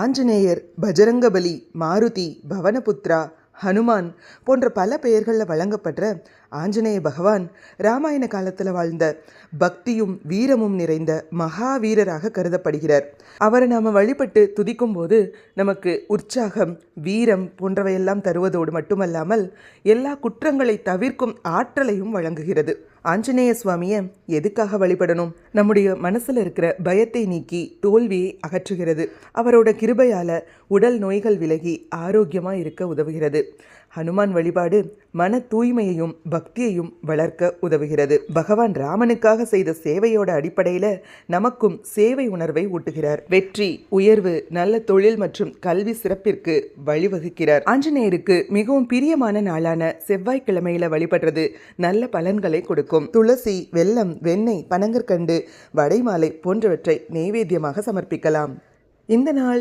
ஆஞ்சநேயர் பஜரங்கபலி மாருதி பவனபுத்ரா ஹனுமான் போன்ற பல பெயர்களில் வழங்கப்படுற ஆஞ்சநேய பகவான் ராமாயண காலத்தில் வாழ்ந்த பக்தியும் வீரமும் நிறைந்த மகாவீரராக கருதப்படுகிறார். அவரை நாம் வழிபட்டு துதிக்கும் போது நமக்கு உற்சாகம் வீரம் போன்றவையெல்லாம் தருவதோடு மட்டுமல்லாமல் எல்லா குற்றங்களை தவிர்க்கும் ஆற்றலையும் வழங்குகிறது. ஆஞ்சநேய சுவாமியை எதுக்காக வழிபடணும்? நம்முடைய மனசில் இருக்கிற பயத்தை நீக்கி தோல்வியை அகற்றுகிறது. அவரோட கிருபையால் உடல் நோய்கள் விலகி ஆரோக்கியமாக இருக்க உதவுகிறது. ஹனுமான் வழிபாடு மன தூய்மையையும் பக்தியையும் வளர்க்க உதவுகிறது. பகவான் ராமனுக்காக செய்த சேவையோட அடிப்படையில் நமக்கும் சேவை உணர்வை ஊட்டுகிறார். வெற்றி உயர்வு நல்ல தொழில் மற்றும் கல்வி சிறப்பிற்கு வழிவகுக்கிறார். ஆஞ்சநேயருக்கு மிகவும் பிரியமான நாளான செவ்வாய்க்கிழமையில வழிபடுறது நல்ல பலன்களை கொடுக்கும். துளசி வெல்லம் வெண்ணெய் பனங்கற்கண்டு வடைமாலை போன்றவற்றை நெய்வேத்தியமாக சமர்ப்பிக்கலாம். இந்த நாள்